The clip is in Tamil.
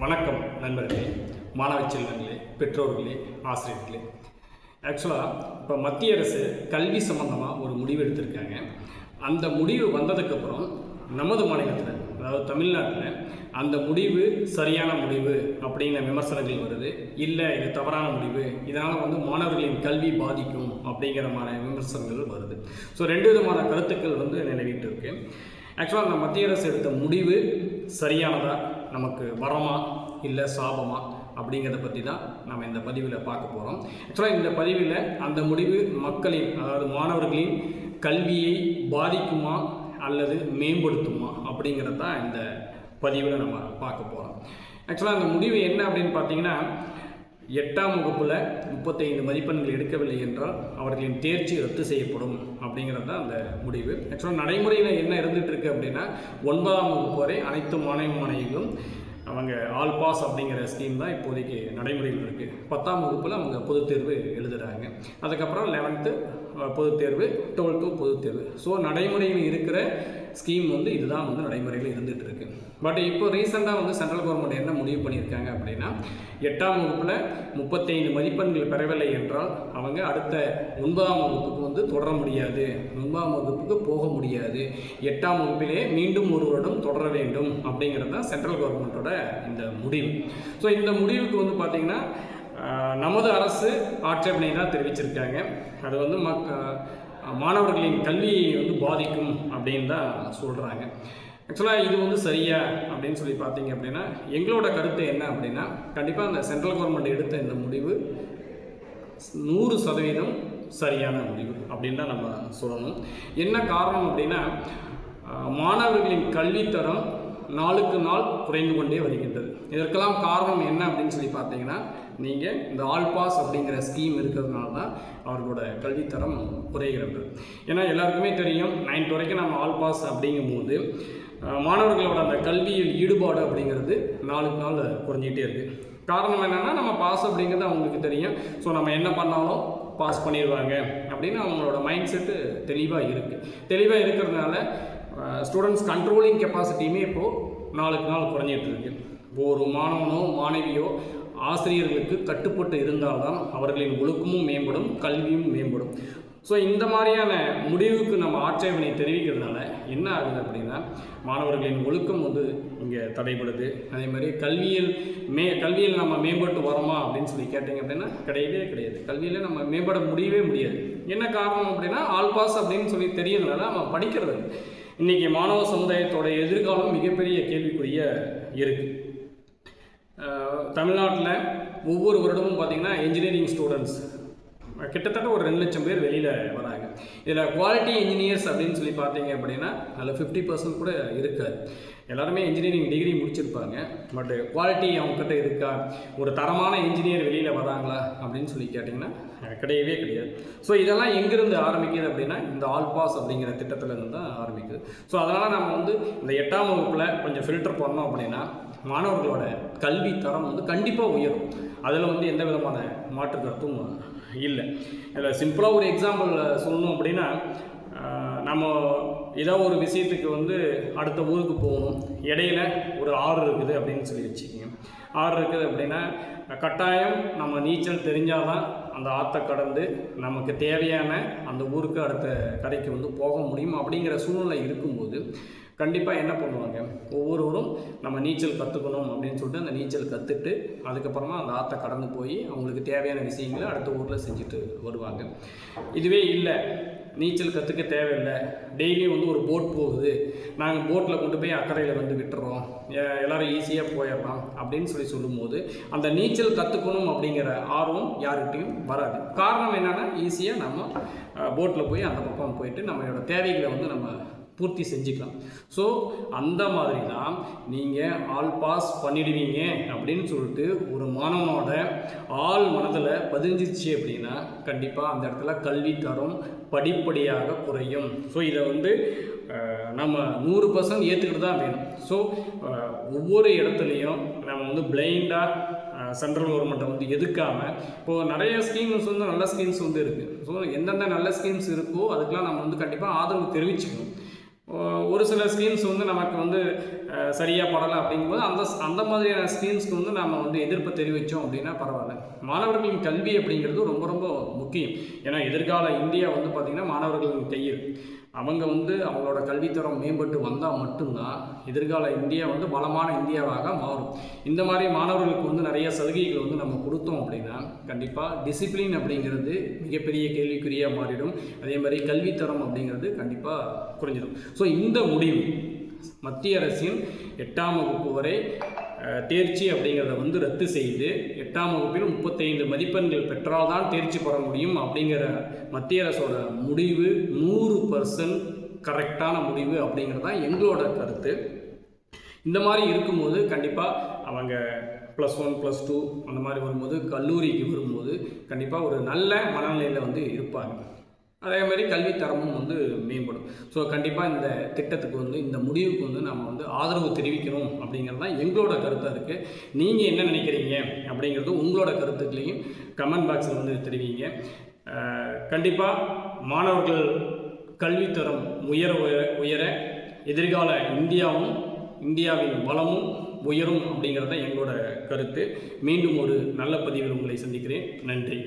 வணக்கம் நண்பர்களே மாணவ செல்வங்களே பெற்றோர்களே ஆசிரியர்களே. ஆக்சுவலாக இப்போ மத்திய அரசு கல்வி சம்பந்தமாக ஒரு முடிவு எடுத்திருக்காங்க. அந்த முடிவு வந்ததுக்கப்புறம் நமது மாநிலத்தில் அதாவது தமிழ்நாட்டில் அந்த முடிவு சரியான முடிவு அப்படிங்கிற விமர்சனங்கள் வருது. இல்லை இது தவறான முடிவு. இதனால் வந்து மாணவர்களின் கல்வி பாதிக்கும் அப்படிங்கிற மாதிரி விமர்சனங்கள் வருது. ஸோ ரெண்டு விதமான கருத்துக்கள் வந்து நிலவிட்டு இருக்கு. ஆக்சுவலாக அந்த மத்திய அரசு எடுத்த முடிவு சரியானதா நமக்கு வரமா இல்லை சாபமா அப்படிங்கிறத பற்றி தான் நம்ம இந்த பதிவில் பார்க்க போகிறோம் ஆக்சுவலாக இந்த பதிவில் அந்த முடிவு மக்களின் அதாவது மாணவர்களின் கல்வியை பாதிக்குமா அல்லது மேம்படுத்துமா அப்படிங்கிறது தான் இந்த பதிவில் நம்ம பார்க்க போகிறோம் ஆக்சுவலாக அந்த முடிவு என்ன அப்படின்னு பார்த்தீங்கன்னா எட்டாம் வகுப்பில் முப்பத்தைந்து மதிப்பெண்கள் எடுக்கவில்லை என்றால் அவர்களின் தேர்ச்சி ரத்து செய்யப்படும் அப்படிங்கிறது தான் அந்த முடிவு. ஆக்சுவலாக நடைமுறையில் என்ன இருந்துகிட்டு இருக்குது அப்படின்னா ஒன்பதாம் வகுப்பு வரை அனைத்து மாணவ மாணவிகளும் அவங்க ஆல் பாஸ் அப்படிங்கிற ஸ்கீம் தான் இப்போதைக்கு நடைமுறையில் இருக்குது பத்தாம் வகுப்பில் அவங்க பொதுத் தேர்வு எழுதுகிறாங்க அதுக்கப்புறம் லெவன்த்து பொதுத் தேர்வு டுவெல்த்தும் பொதுத் தேர்வு ஸோ நடைமுறையில் இருக்கிற ஸ்கீம் வந்து இதுதான் வந்து நடைமுறையில் இருந்துகிட்டு இருக்கு. பட் இப்போ ரீசெண்டாக வந்து சென்ட்ரல் கவர்மெண்ட் என்ன முடிவு பண்ணியிருக்காங்க அப்படின்னா எட்டாம் வகுப்பில் முப்பத்தைந்து மதிப்பெண்கள் பெறவில்லை என்றால் அவங்க அடுத்த ஒன்பதாம் வகுப்புக்கு வந்து தொடர முடியாது. ஒன்பதாம் வகுப்புக்கு போக முடியாது. எட்டாம் வகுப்பிலே மீண்டும் ஒரு வருடம் தொடர வேண்டும் அப்படிங்கிறது தான் சென்ட்ரல் கவர்மெண்ட்டோட இந்த முடிவு. ஸோ இந்த முடிவுக்கு வந்து பார்த்திங்கன்னா நமது அரசு ஆட்சேபனை தான் தெரிவிச்சிருக்காங்க. அது வந்து மக் மாணவர்களின் கல்வியை வந்து பாதிக்கும் அப்படின்னு தான் சொல்கிறாங்க ஆக்சுவலாக இது வந்து சரியா அப்படின்னு சொல்லி பார்த்தீங்க அப்படின்னா எங்களோட கருத்து என்ன அப்படின்னா கண்டிப்பாக அந்த சென்ட்ரல் கவர்மெண்ட் எடுத்த இந்த முடிவு நூறு சதவீதம் சரியான முடிவு அப்படின்னு தான் நம்ம சொல்லணும். என்ன காரணம் அப்படின்னா மாணவர்களின் கல்வித்தரம் நாளுக்கு நாள் குறைந்து கொண்டே வருகின்றது. இதற்கெல்லாம் காரணம் என்ன அப்படின்னு சொல்லி பார்த்தீங்கன்னா நீங்கள் இந்த ஆல் பாஸ் அப்படிங்கிற ஸ்கீம் இருக்கிறதுனால தான் அவர்களோட கல்வித்தரம் குறைகிறது. ஏன்னா எல்லாருக்குமே தெரியும் நைன்த் வரைக்கும் நம்ம ஆல் பாஸ் அப்படிங்கும்போது மாணவர்களோட அந்த கல்வியில் ஈடுபாடு அப்படிங்கிறது நாளுக்கு நாள் குறைஞ்சிக்கிட்டே இருக்குது காரணம் என்னென்னா நம்ம பாஸ் அப்படிங்கிறது அவங்களுக்கு தெரியும். ஸோ நம்ம என்ன பண்ணாலும் பாஸ் பண்ணிடுவாங்க அப்படின்னு அவங்களோட மைண்ட் செட்டு தெளிவாக இருக்குது தெளிவாக இருக்கிறதுனால ஸ்டூடெண்ட்ஸ் கண்ட்ரோலிங் கெப்பாசிட்டியுமே இப்போது நாளுக்கு நாள் குறைஞ்சிட்டு இருக்கு. இப்போ ஒரு மாணவனோ மாணவியோ ஆசிரியர்களுக்கு கட்டுப்பட்டு இருந்தால்தான் அவர்களின் ஒழுக்கமும் மேம்படும் கல்வியும் மேம்படும். ஸோ இந்த மாதிரியான முடிவுக்கு நம்ம ஆட்சேபனை தெரிவிக்கிறதுனால என்ன ஆகுது அப்படின்னா மாணவர்களின் ஒழுக்கம் வந்து இங்கே தடைபடுது. அதே மாதிரி கல்வியில் மே கல்வியில் நம்ம மேம்பட்டு வரோமா அப்படின்னு சொல்லி கேட்டிங்க அப்படின்னா கிடையவே கிடையாது. கல்வியில் நம்ம மேம்பட முடியவே முடியாது. என்ன காரணம் அப்படின்னா ஆல் பாஸ் அப்படின்னு சொல்லி தெரியறதுனால நம்ம படிக்கிறது இன்றைக்கி மாணவ சமுதாயத்தோட எதிர்காலம் மிகப்பெரிய கேள்விக்குரிய இருக்குது தமிழ்நாட்டில் ஒவ்வொரு வருடமும் பார்த்திங்கன்னா இன்ஜினியரிங் ஸ்டூடெண்ட்ஸ் கிட்டத்தட்ட ஒரு ரெண்டு லட்சம் பேர் வெளியில் வராங்க. இதில் குவாலிட்டி இன்ஜினியர்ஸ் அப்படின்னு சொல்லி பார்த்தீங்க அப்படின்னா அதில் ஃபிஃப்டி பர்சன்ட் கூட இருக்காது. எல்லாருமே இன்ஜினியரிங் டிகிரி முடிச்சிருப்பாங்க. பட் குவாலிட்டி அவங்கக்கிட்ட இருக்கா? ஒரு தரமான இன்ஜினியர் வெளியில் வராங்களா? அப்படின்னு சொல்லி கேட்டிங்கன்னா கிடையவே கிடையாது. ஸோ இதெல்லாம் எங்கேருந்து ஆரம்பிக்குது அப்படின்னா இந்த ஆல் பாஸ் அப்படிங்கிற திட்டத்துலேருந்து தான் ஆரம்பிக்குது. ஸோ அதனால் நம்ம வந்து இந்த எட்டாம் வகுப்பில் கொஞ்சம் ஃபில்டர் பண்ணோம் அப்படின்னா மாணவர்களோட கல்வி தரம் வந்து கண்டிப்பாக உயரும். அதில் வந்து எந்த விதமான மாற்று கருத்தும் இல்லை. இதில் சிம்பிளாக ஒரு எக்ஸாம்பிள் சொல்லணும் அப்படின்னா நம்ம ஏதோ ஒரு விஷயத்துக்கு வந்து அடுத்த ஊருக்கு போகணும். இடையில ஒரு ஆறு இருக்குது அப்படின்னு சொல்லி வச்சுக்கோங்க. ஆறு இருக்குது அப்படின்னா கட்டாயம் நம்ம நீச்சல் தெரிஞ்சாதான் அந்த ஆற்றை கடந்து நமக்கு தேவையான அந்த ஊருக்கு அடுத்த கரைக்கு வந்து போக முடியும். அப்படிங்கிற சூழ்நிலை இருக்கும்போது கண்டிப்பாக என்ன பண்ணுவாங்க? ஒவ்வொருவரும் நம்ம நீச்சல் கற்றுக்கணும் அப்படின்னு சொல்லிட்டு அந்த நீச்சல் கற்றுட்டு அதுக்கப்புறமா அந்த ஆற்றை கடந்து போய் அவங்களுக்கு தேவையான விஷயங்களை அடுத்த ஊரில் செஞ்சுட்டு வருவாங்க. இதுவே இல்லை. நீச்சல் கற்றுக்க தேவையில்லை. டெய்லியும் வந்து ஒரு போட் போகுது. நாங்கள் போட்டில் கொண்டு போய் அக்கறையில் வந்து விட்டுறோம். எல்லோரும் ஈஸியாக போயிடலாம் அப்படின்னு சொல்லி சொல்லும்போது அந்த நீச்சல் கற்றுக்கணும் அப்படிங்கிற ஆர்வம் யாருக்கிட்டையும் வராது. காரணம் என்னென்னா ஈஸியாக நம்ம போட்டில் போய் அந்த பக்கம் போயிட்டு நம்மளோட தேவைகளை வந்து நம்ம பூர்த்தி செஞ்சுக்கலாம். ஸோ அந்த மாதிரி தான் நீங்கள் ஆல் பாஸ் பண்ணிடுவீங்க அப்படின்னு சொல்லிட்டு ஒரு மாணவனோட ஆள் மனதில் பதிஞ்சிச்சு அப்படின்னா கண்டிப்பாக அந்த இடத்துல கல்வி தரம் படிப்படியாக குறையும். ஸோ இதை வந்து நம்ம நூறு பர்சன்ட் ஏற்றுக்கிட்டு தான் வேணும். ஸோ ஒவ்வொரு இடத்துலையும் நம்ம வந்து பிளைண்டாக சென்ட்ரல் கவர்மெண்ட்டை வந்து எதுக்காமல் இப்போது நிறைய ஸ்கீம்ஸ் வந்து நல்ல ஸ்கீம்ஸ் வந்து இருக்குது ஸோ எந்தெந்த நல்ல ஸ்கீம்ஸ் இருக்கோ அதுக்கெலாம் நம்ம வந்து கண்டிப்பாக ஆதரவு தெரிவிச்சுக்கணும். ஒரு சில ஸ்கீம்ஸ் வந்து நமக்கு வந்து சரியாக படலை அப்படிங்கும்போது அந்த அந்த மாதிரியான ஸ்கீம்ஸ்க்கு வந்து நம்ம வந்து எதிர்ப்பு தெரிவித்தோம் அப்படின்னா பரவாயில்ல. மாணவர்களின் கல்வி அப்படிங்கிறது ரொம்ப ரொம்ப முக்கியம். ஏன்னா எதிர்கால இந்தியா வந்து பார்த்திங்கன்னா மாணவர்களின் கையில். அவங்க வந்து அவங்களோட கல்வித்தரம் மேம்பட்டு வந்தால் மட்டும்தான் எதிர்கால இந்தியா வந்து பலமான இந்தியாவாக மாறும். இந்த மாதிரி மாணவர்களுக்கு வந்து நிறைய சலுகைகள் வந்து நம்ம கொடுத்தோம் அப்படின்னா கண்டிப்பாக டிசிப்ளின் அப்படிங்கிறது மிகப்பெரிய கேள்விக்குறியாக மாறிடும். அதே மாதிரி கல்வித்தரம் அப்படிங்கிறது கண்டிப்பாக குறைஞ்சிடும். ஸோ இந்த முடிவு மத்திய அரசின் எட்டாம் வகுப்பு வரை தேர்ச்சி அப்படிங்கிறத வந்து ரத்து செய்து எட்டாம் வகுப்பில் முப்பத்தைந்து மதிப்பெண்கள் பெற்றால்தான் தேர்ச்சி பெற முடியும் அப்படிங்கிற மத்திய அரசோட முடிவு நூறு பர்சன்ட் கரெக்டான முடிவு அப்படிங்கிறது தான் எங்களோட கருத்து. இந்த மாதிரி இருக்கும்போது கண்டிப்பாக அவங்க ப்ளஸ் ஒன் ப்ளஸ் டூ அந்த மாதிரி வரும்போது கல்லூரிக்கு வரும்போது கண்டிப்பாக ஒரு நல்ல மனநிலையில் வந்து இருப்பாங்க. அதே மாதிரி கல்வி தரமும் வந்து மேம்படும். ஸோ கண்டிப்பாக இந்த திட்டத்துக்கு வந்து இந்த முடிவுக்கு வந்து நம்ம வந்து ஆதரவு தெரிவிக்கணும் அப்படிங்கிறது தான் எங்களோட கருத்தாக இருக்குது நீங்கள் என்ன நினைக்கிறீங்க அப்படிங்கிறது உங்களோட கருத்துக்களையும் கமெண்ட் பாக்ஸில் வந்து தெரிவிங்க. கண்டிப்பாக மாணவர்கள் கல்வித்தரம் உயர உயர உயர எதிர்கால இந்தியாவும் இந்தியாவின் வளமும் உயரும் அப்படிங்கிறது தான் எங்களோட கருத்து. மீண்டும் ஒரு நல்ல பதிவில் உங்களை சந்திக்கிறேன். நன்றி.